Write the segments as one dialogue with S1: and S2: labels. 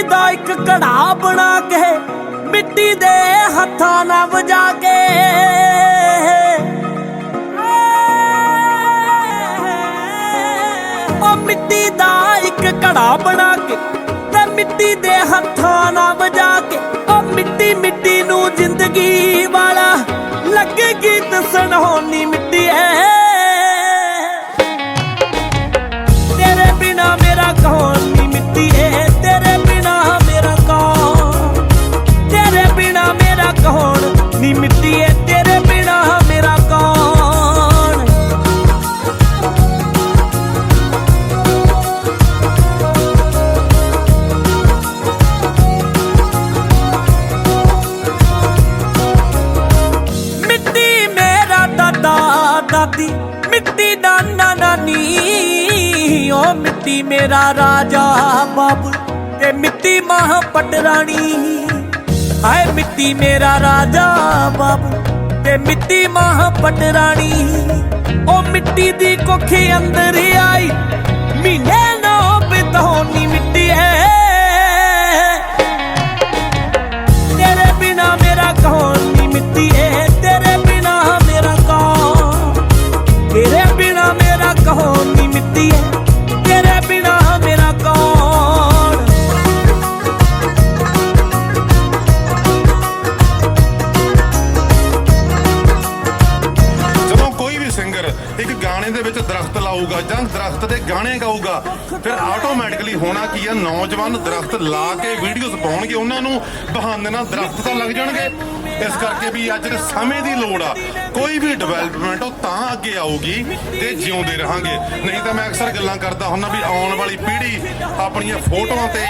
S1: ਇੱਕ ਘੜਾ ਬਣਾ ਕੇ, ਮਿੱਟੀ ਦੇ ਹੱਥਾਂ ਨਾਲ ਵਜਾ ਕੇ। ਉਹ ਮਿੱਟੀ ਦਾ ਇੱਕ ਘੜਾ ਬਣਾ ਕੇ, ਤੇ ਮਿੱਟੀ ਦੇ ਹੱਥਾਂ ਨਾਲ ਵਜਾ ਕੇ। ਉਹ ਮਿੱਟੀ ਮਿੱਟੀ ਨੂੰ ਜ਼ਿੰਦਗੀ ਵਾਲਾ ਲੱਗੇ ਗੀਤ ਸੁਣਾਉਣੀ ਦਾਦੀ ਮਿੱਟੀ ਦਾ ਨਾਨਾ ਨੀ ਓ ਮਿੱਟੀ ਮੇਰਾ ਰਾਜਾ ਬਾਬੂ ਤੇ ਮਿੱਟੀ ਮਾਂ ਪਟਰਾਣੀ ਹਾਏ, ਮਿੱਟੀ ਮੇਰਾ ਰਾਜਾ ਬਾਬੂ ਤੇ ਮਿੱਟੀ ਮਾਂ ਪਟਰਾਣੀ ਓ ਮਿੱਟੀ ਦੀ ਕੁੱਖ ਅੰਦਰ ਆਈ, ਮਹੀਨੇ ਨੋ ਬਿਤਾਉਣੀ
S2: ਇੱਕ ਦੇ ਵਿੱਚ ਦਰਖਤ ਲਾਊਗਾ ਜਾਂ ਦਰਖਤ ਦੇ ਗਾਣੇ ਗਾਊਗਾ, ਫਿਰ ਆਟੋਮੈਟਿਕਲੀ ਹੋਣਾ ਕੀ ਆ? ਨੌਜਵਾਨ ਦਰਖਤ ਲਾ ਕੇ ਵੀਡੀਓਜ਼ ਪਾਉਣਗੇ, ਉਹਨਾਂ ਨੂੰ ਬਹਾਨੇ ਨਾਲ ਦਰਖਤ ਤਾਂ ਲੱਗ ਜਾਣਗੇ। ਇਸ ਕਰਕੇ ਵੀ ਅੱਜ ਦੇ ਸਮੇਂ ਦੀ ਲੋੜ ਆ। ਕੋਈ ਵੀ ਡਿਵੈਲਪਮੈਂਟ ਉਹ ਤਾਂ ਅੱਗੇ ਆਊਗੀ ਤੇ ਜਿਉਂਦੇ ਰਹਾਂਗੇ। ਨਹੀਂ ਤਾਂ ਮੈਂ ਅਕਸਰ ਗੱਲਾਂ ਕਰਦਾ ਹੁੰਦਾ ਵੀ ਆਉਣ ਵਾਲੀ ਪੀੜ੍ਹੀ ਆਪਣੀਆਂ ਫੋਟੋਆਂ ਤੇ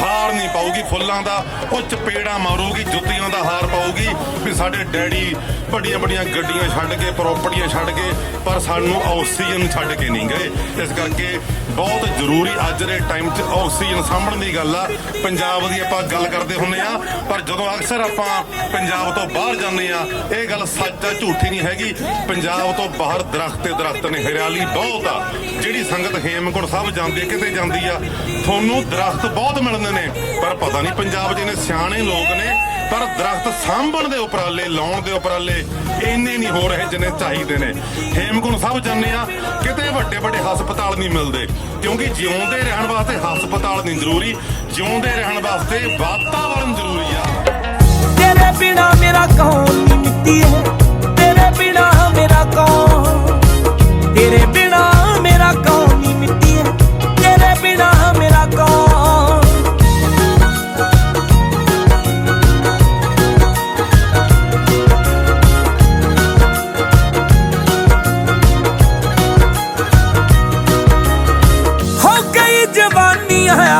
S2: ਹਾਰ ਨਹੀਂ ਪਾਊਗੀ, ਫੁੱਲਾਂ ਦਾ ਉਹ ਚਪੇੜਾ ਮਾਰੂਗੀ, ਜੁੱਤੀਆਂ ਦਾ ਹਾਰ ਪਾਊਗੀ। ਵੀ ਸਾਡੇ ਡੈਡੀ ਵੱਡੀਆਂ ਵੱਡੀਆਂ ਗੱਡੀਆਂ ਛੱਡ ਕੇ, ਪ੍ਰਾਪਰਟੀਆਂ ਛੱਡ ਕੇ, ਪਰ ਸਾਨੂੰ ਆਕਸੀਜਨ ਛੱਡ ਕੇ ਨਹੀਂ ਗਏ। ਇਸ ਕਰਕੇ ਬਹੁਤ ਜ਼ਰੂਰੀ ਅੱਜ ਦੇ ਟਾਈਮ 'ਚ ਆਕਸੀਜਨ ਸਾਂਭਣ ਦੀ ਗੱਲ ਆ। ਪੰਜਾਬ ਦੀ ਆਪਾਂ ਗੱਲ ਕਰਦੇ ਹੁੰਨੇ ਆ, ਪਰ ਜਦੋਂ ਅਕਸਰ ਆਪਾਂ ਪੰਜਾਬ ਤੋਂ ਬਾਹਰ ਜਾਂਦੇ ਆ, ਇਹ ਗੱਲ ਸੱਚ ਆ, ਝੂਠੀ ਨਹੀਂ ਹੈਗੀ। ਪੰਜਾਬ ਤੋਂ ਬਾਹਰ ਦਰਖਤ ਤੇ ਦਰਖਤ ਨੇ, ਹਰਿਆਲੀ ਬਹੁਤ ਆ। ਜਿਹੜੀ ਸੰਗਤ ਹੇਮਕੁੰਟ ਸਾਹਿਬ ਜਾਂਦੀ ਕਿਤੇ ਜਾਂਦੀ ਆ, ਤੁਹਾਨੂੰ ਦਰਖਤ ਬਹੁਤ ਮਿਲਣ ਮਿਲਦੇ ਨੇ। ਪਰ ਪਤਾ ਨਹੀਂ ਪੰਜਾਬ 'ਚ ਇਹਨੇ ਸਿਆਣੇ ਲੋਕ ਨੇ, ਪਰ ਦਰਖਤ ਸਾਂਭਣ ਦੇ ਉਪਰਾਲੇ, ਲਾਉਣ ਦੇ ਉਪਰਾਲੇ ਇੰਨੇ ਨਹੀਂ ਹੋ ਰਹੇ ਜਿੰਨੇ ਚਾਹੀਦੇ ਨੇ। ਹੇਮਕੁੰਟ ਸਾਹਿਬ ਜਾਂਦੇ ਆ ਕਿਤੇ ਵੱਡੇ ਵੱਡੇ ਹਸਪਤਾਲ ਨਹੀਂ ਮਿਲਦੇ, ਕਿਉਂਕਿ ਜਿਉਂਦੇ ਰਹਿਣ ਵਾਸਤੇ ਹਸਪਤਾਲ ਨਹੀਂ ਜ਼ਰੂਰੀ, ਜਿਉਂਦੇ ਰਹਿਣ ਵਾਸਤੇ ਵਾਤਾਵਰਣ ਜ਼ਰੂਰੀ ਆ।
S1: ਤੇਰੇ ਬਿਨਾ ਮੇਰਾ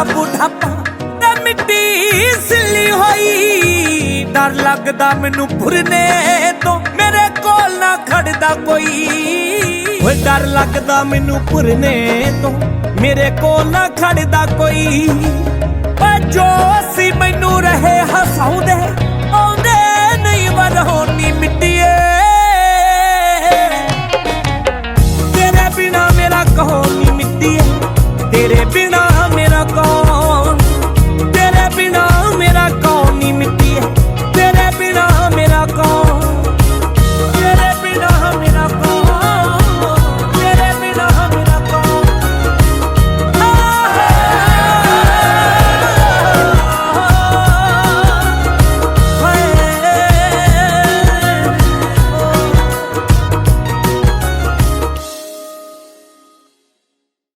S1: ਦਾ ਬੁਢਾਪਾ ਤੇ ਮਿੱਟੀ ਸਿੱਲੀ ਹੋਈ। ਡਰ ਲੱਗਦਾ ਮੈਨੂੰ ਫੁਰਨੇ ਤੋਂ, ਮੇਰੇ ਕੋਲ ਨਾ ਖੜਦਾ ਕੋਈ। ਓਏ ਡਰ ਲੱਗਦਾ ਮੈਨੂੰ ਫੁਰਨੇ ਤੋਂ, ਮੇਰੇ ਕੋਲ ਨਾ ਖੜਦਾ ਕੋਈ। ਪਰ ਜੋ ਸੀ ਮੈਨੂੰ ਰਹੇ ਹਸਾਉਂਦੇ, ਆਉਂਦੇ ਨਹੀਂ ਵਰਹੋਨੀ ਮਿੱਟੀ ਤੇਰੇ ਬਿਨਾ ਮੇਰਾ ਕਹੋ ਨਹੀਂ ਮਿੱਟੀਏ, ਤੇਰੇ